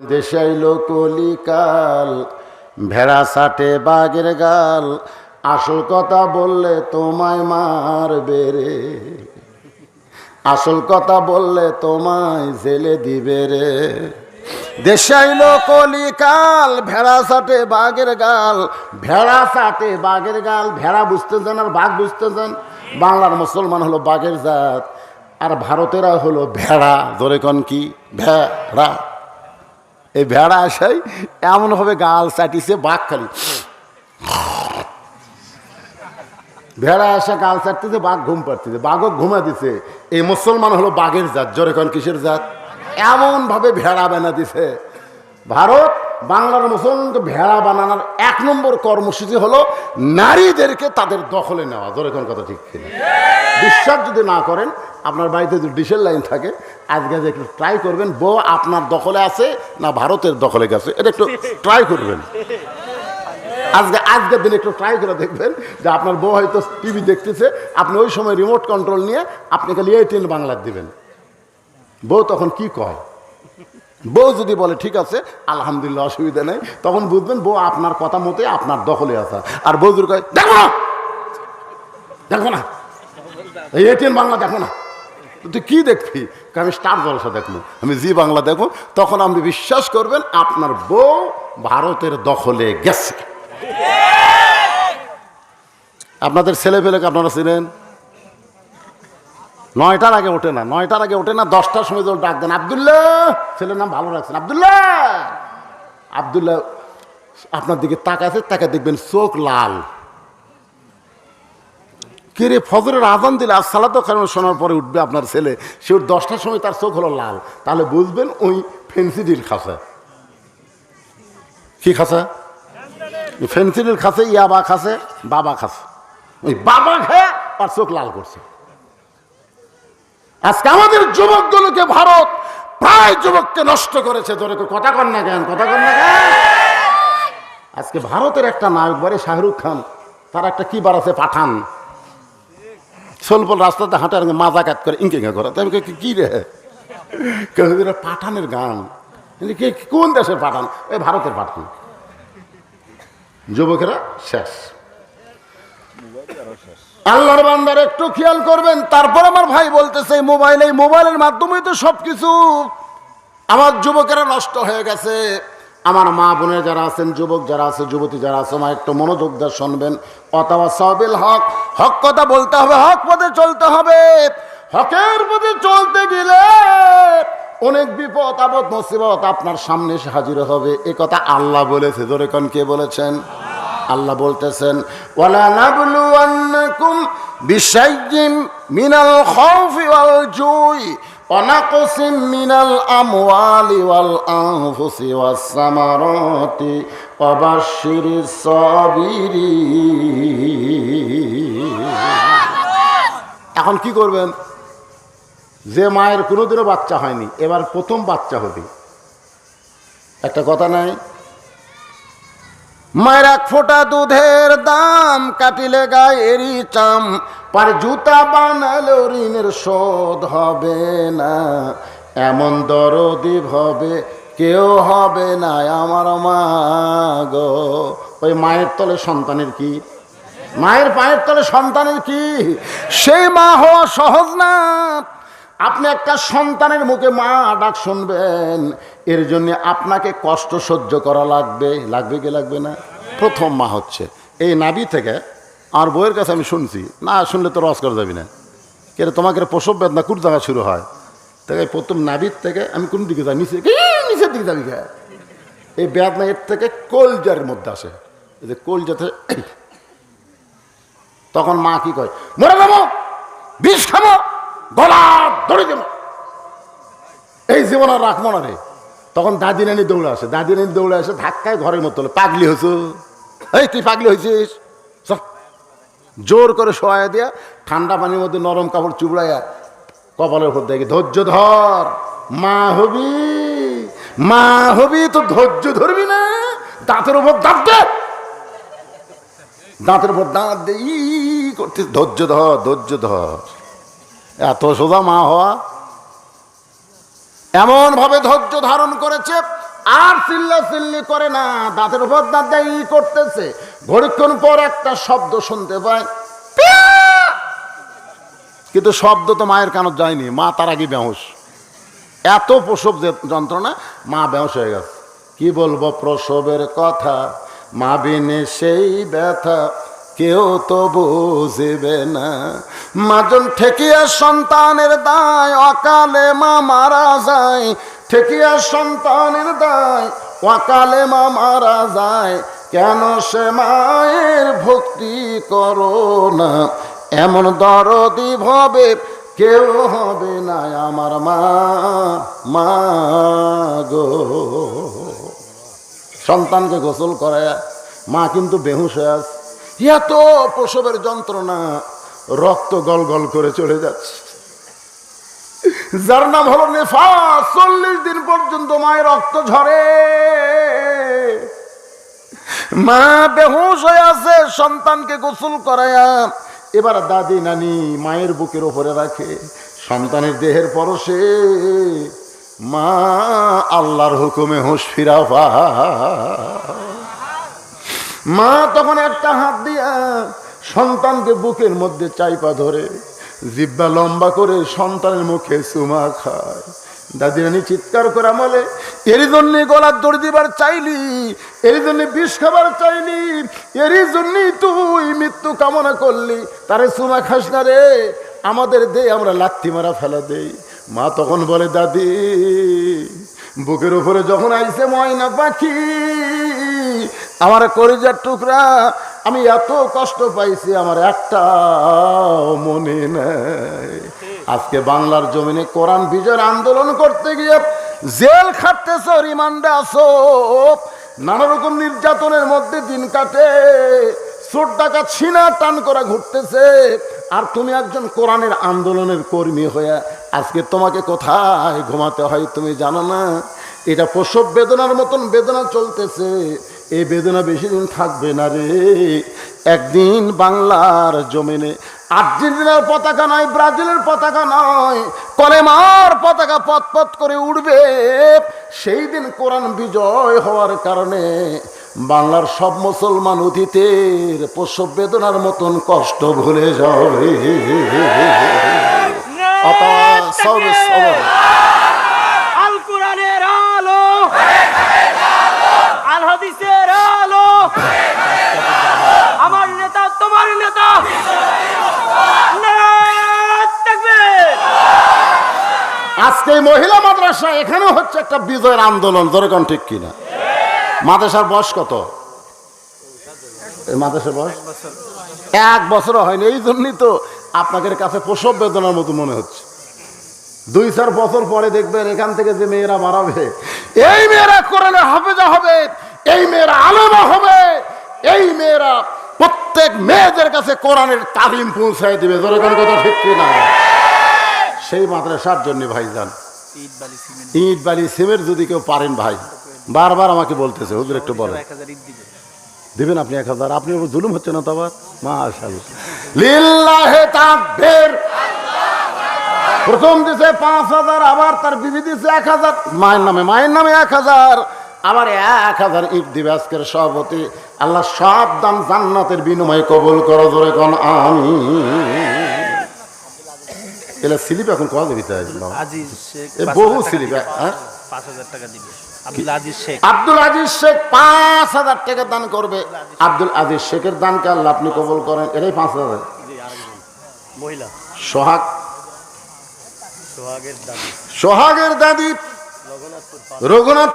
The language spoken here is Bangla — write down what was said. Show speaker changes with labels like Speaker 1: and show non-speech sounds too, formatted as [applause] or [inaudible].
Speaker 1: দেশাইল কলিকাল ভেড়া সাটে বাঘের গাল, আসল কথা বললে তোমায় মারবে রে। আসল কথা বললে তোমায় জেলে দিবে রে। দেশাইল কলিকাল ভেড়া সাটে বাঘের গাল, ভেড়া সাটে বাঘের গাল, ভেড়া বুঝতেছেন আর বাঘ বুঝতেছেন বাংলার মুসলমান হলো বাঘের জাত, আর ভারতেরা হলো ভেড়া। ধরে কন কি? ভেড়া। এই ভেড়া আসাই এমনভাবে গাল চাটিছে বাঘ খালি ভেড়া আসা গাল চাটতেছে, বাঘ ঘুম পাড়তেছে। বাঘও ঘুমা দিছে। এই মুসলমান হলো বাঘের জাত, জোরে কন কিসের জাত? এমনভাবে ভেড়া বানা দিছে। ভারত, বাংলার মুসলমানকে ভেড়া বানানোর এক নম্বর কর্মসূচি হলো নারীদেরকে তাদের দখলে নেওয়া। জোরে কোন কথা ঠিক কিনা? বিশ্বাস যদি না করেন, আপনার বাড়িতে যদি ডিসেল লাইন থাকে, আজকে একটু ট্রাই করবেন, বউ আপনার দখলে আছে না ভারতের দখলে গেছে, এটা একটু ট্রাই করবেন। আজকে আজকের দিন একটু ট্রাই করে দেখবেন যে আপনার বউ হয়তো টিভি দেখতেছে, আপনি ওই সময় রিমোট কন্ট্রোল নিয়ে আপনি খালি এই টেন বাংলার দিবেন। বউ তখন কি কয়? বউ যদি বলে, ঠিক আছে, আলহামদুলিল্লাহ, অসুবিধা নেই। তখন বুঝবেন বউ আপনার কথা মতে আপনার দখলে আসা আর বউ যদি কয়, দেখো না! দেখো না! এটিএন বাংলা দেখো না। তুই কি দেখবি? আমি স্টার জলসা দেখব। আমি জি বাংলা দেখব। তখন আপনি বিশ্বাস করবেন, আপনার বউ ভারতের দখলে গেছে। আপনাদের ছেলে পেলেকে আপনারা ছিলেন নয়টার আগে ওঠে না। নয়টার আগে ওঠে না, দশটার সময় যখন ডাক দেন, আবদুল্লাহ, ছেলের নাম ভালো রাখছেন। আবদুল্লাহ! আবদুল্লাহ, আপনার দিকে তাকাছে তাকে দেখবেন চোখ লাল। কে রে ফজরের আজান দিলে আর সালাতো খান শোনার পরে উঠবে আপনার ছেলে? সে ওর দশটার সময় তার চোখ হলো লাল। তাহলে বুঝবেন ওই ফেন্সিডিল খাসা কি খাসা ফেন্সিডিল খাসে ইয়াবা খাসে বাবা খাসে ওই বাবা খেয়ে আর চোখ লাল করছে। আজকে আমাদের যুবকগুলোকে ভারত প্রায় যুবককে নষ্ট করেছে ধরে কথা কর না কেন, কথা কর না কেন? আজকে ভারতের একটা নায়ক বারে শাহরুখ খান, তার একটা কি বার আছে? পাঠান। সোলপল রাস্তাতে হাঁটার মাজা কাট করে ইঙ্কে করে। তাই আমি কি রে? এরা পাঠানের গান। কে কোন দেশের পাঠান? এই ভারতের পাঠান। যুবকেরা, শেষ। আল্লাহর বান্দার একটু খেয়াল করবেন, তারপর আমার ভাই বলতেছে, মোবাইল, এই মোবাইলের মাধ্যমেই তো সব কিছু আমার যুবকেরা নষ্ট হয়ে গেছে। আমার মা বোনের যারা আছেন, যুবক যারা আছে, যুবতী যারা আছে, মা একটু মনোযোগ দিয়ে শুনবেন। অথবা সবিল হক হক কথা বলতে হবে, হক পথে চলতে হবে। হকের পথে চলতে গেলে অনেক বিপদ, আপদ, মুসিবত আপনার সামনে এসে হাজির হবে। এ কথা আল্লাহ বলেছে। ধরে কে বলেছেন? আল্লাহ বলতেছেন, ওয়ালা নাবলু নাবলুয়ান্নাকুম বিশাইয়্যিম মিনাল খাউফি ওয়াল জুই অনাকসিম মিনাল আমওয়ালি ওয়াল আনফুসি ওয়াস সামারাতি ওয়াবাশশিরিস সাবিরিন. এখন কি করবেন? যে মায়ের কোনোদিনও বাচ্চা হয়নি, এবার প্রথম বাচ্চা হবে। একটা কথা নাই? মায়ের এক ফোঁটা দুধের দাম কাটিলে গায়েরই চাম, পার জুতা বানালেও ঋণের শোধ হবে না। এমন দরদি হবে কেউ হবে না আমার মা গো। ওই মায়ের তলে সন্তানের কি? মায়ের পায়ের তলে সন্তানের কি? সেই মা হওয়া সহজ না। আপনি একটা সন্তানের মুখে মা ডাক শুনবেন এর জন্য আপনাকে কষ্ট সহ্য করা লাগবে। লাগবে কি লাগবে না? প্রথম মা হচ্ছে। এই নাবি থেকে আমার বইয়ের কাছে আমি শুনছি, না শুনলে তো রস করা যাবি না। কেন তোমাকে প্রসব বেদনা কোন জায়গা শুরু হয়? তাই প্রথম নাবির থেকে আমি কোন দিকে যাই? নিচে নিচের দিকে যাবি এই বেদনা এর থেকে কলজার মধ্যে আসে। এই যে কলজাতে [coughs] তখন মা কি কয়, মরে যাব, বিষ খাব, গলা ধরে দেবো। এই জীবন আর রাখব না রে। তখন দাদি নানি দৌড়ে আসে, দাদি নানি দৌড়ে আসে ধাক্কায় ঘরের মতো পাগলি হয়েছ এই, তুই পাগলি হয়েছিস জোর করে শোয়া দিয়া ঠান্ডা পানির মধ্যে নরম কাপড় চুবড়াইয়া কপালের উপর দেখি, ধৈর্য ধর। মা হবি মা হবি, তো ধৈর্য ধরবি না। দাঁতের উপর দাঁত দে। দাঁতের উপর দাঁত দে ই, করতে ধৈর্য ধর ধৈর্য ধর। এত সোজা মা হওয়া এমন ভাবে ধৈর্য ধারণ করেছে, আর চিল্লা চিল্লি করে না, দাঁতের উপর দাঁত ই করতেছে। ঘড়িক্ষণ পর একটা শব্দ শুনতে পায়। কিন্তু শব্দ তো মায়ের কানত যায়নি, মা তার আগে বেহস এত প্রসব যন্ত্রণা, মা বেহস হয়ে গেছে। কি বলব প্রসবের কথা? মা বিনে সেই ব্যথা। কেউ তো বুঝবে না। মাজন ঠেকিয়া সন্তানের দায়, অকালে মা মারা যায়। ঠেকিয়া সন্তানের দায়, অকালে মা মারা যায়। কেন সে মায়ের ভক্তি করো না? এমন দরদি ভবে কেউ হবে না আমার মা মা গো। সন্তানকে গোসল করায় মা কিন্তু বেহুশ হয়ে আছে। এত প্রসবের যন্ত্রণা, রক্ত গল গল করে চলে যাচ্ছে। যার নাম হলো নেফাস, চল্লিশ দিন পর্যন্ত মায়ের রক্ত ঝরে। মা বেহুশ হয়ে আছে, সন্তানকে গোসল করায়া। এবার দাদি নানি মায়ের বুকের ওপরে রাখে, সন্তানের দেহের পরশে। মা আল্লাহর হুকুমে হুঁশ ফিরা। মা তখন একটা হাত দিয়া সন্তানকে বুকের মধ্যে চাইপা ধরে, জিব্বা লম্বা করে সন্তানের মুখে চুমা খায়। দাদি রানী চিৎকার করে আমলে এরই জন্য গলার দড়ি দিবার চাইলি, এরই জন্য বিষ খাবার চাইলি, এরই জন্যই তুই মৃত্যু কামনা করলি। তারে চুমা খাস না রে, আমাদের দে, আমরা লাত্তি মারা ফেলা দেই। মা তখন বলে, দাদি, বুকের উপরে যখন আইছে ময়না পাখি আমার কলিজার টুকরা, আমি এত কষ্ট পাইছি, আমার একটা মনে নাই। আজকে বাংলার জমিনে কোরআন বিজয়ের আন্দোলন করতে গিয়ে জেল খাটতেছ, রিমান্ডে আসো নানা রকম নির্যাতনের মধ্যে দিন কাটে, চোর টাকা ছিনা টান করা ঘুরতেছে। আর তুমি একজন কোরআনের আন্দোলনের কর্মী হয়ে আজকে তোমাকে কোথায় ঘুমাতে হয় তুমি জানো না? এটা প্রসব বেদনার মতন বেদনা চলতেছে। এই বেদনা বেশি দিন থাকবে না রে। একদিন বাংলার জমিনে আর্জেন্টিনার পতাকা নয় ব্রাজিলের পতাকা নয় কলেমার পতাকা পথ পথ করে উঠবে। সেই দিন কোরআন বিজয় হওয়ার কারণে বাংলার সব মুসলমান অতীতের প্রসব বেদনার মতন কষ্ট ভুলে যাবে। আপা, সবে সবে। আজকে এই মহিলা মাদ্রাসা এখানেও হচ্ছে একটা বিজয়ের আন্দোলন যেরকম ঠিক কিনা? মাদ্রাসার বয়স কত? মাদ্রাসার বয়স? এক বছরও হয়নি, এই জন্যই তো আপনাদের কাছে প্রসব বেদনার মতো মনে হচ্ছে। দুই চার বছর পরে দেখবেন এখান থেকে যে মেয়েরা বাড়াবে, এই মেয়েরা কোরআনে হাফেজা হবে, এই মেয়েরা আলেমা হবে, এই মেয়েরা প্রত্যেক মেয়েদের কাছে কোরআনের তালিম পৌঁছায় দিবে যেরকম কথা ঠিক কিনা? সেই মাদ্রাসার জন্য ভাই যান। ইট বালি সিমের যদি কেউ পারেন ভাই। বারবার আমাকে বলতেছে হুজুর একটু বলেন। দিবেন। আপনি এক হাজার? আপনি জুলুম হচ্ছে না তো আবার? মাশাআল্লাহ। লিল্লাহে তাকবীর। প্রথম দিছে পাঁচ হাজার আবার তার বিবি দিছে এক হাজার। মায়ের নামে মায়ের নামে এক হাজার। আবার এক হাজার ইট দিবে আজকের সভাপতি। আল্লাহ সব দান জান্নাতের বিনিময়ে কবুল করো জোরে কোন আমি এলা স্লিপ এখন
Speaker 2: আজিজ শেখ
Speaker 1: বহু স্লিপ হ্যাঁ?
Speaker 2: পাঁচ হাজার টাকা দিবে। আব্দুল আজিজ শেখ।
Speaker 1: পাঁচ হাজার টাকা দান করবে। আব্দুল আজিজ শেখের দানকে আল্লাহ আপনি কবল করেন? এটাই পাঁচ হাজার।
Speaker 2: মহিলা।
Speaker 1: সোহাগ। সোহাগের দাদি। রঘুনাথ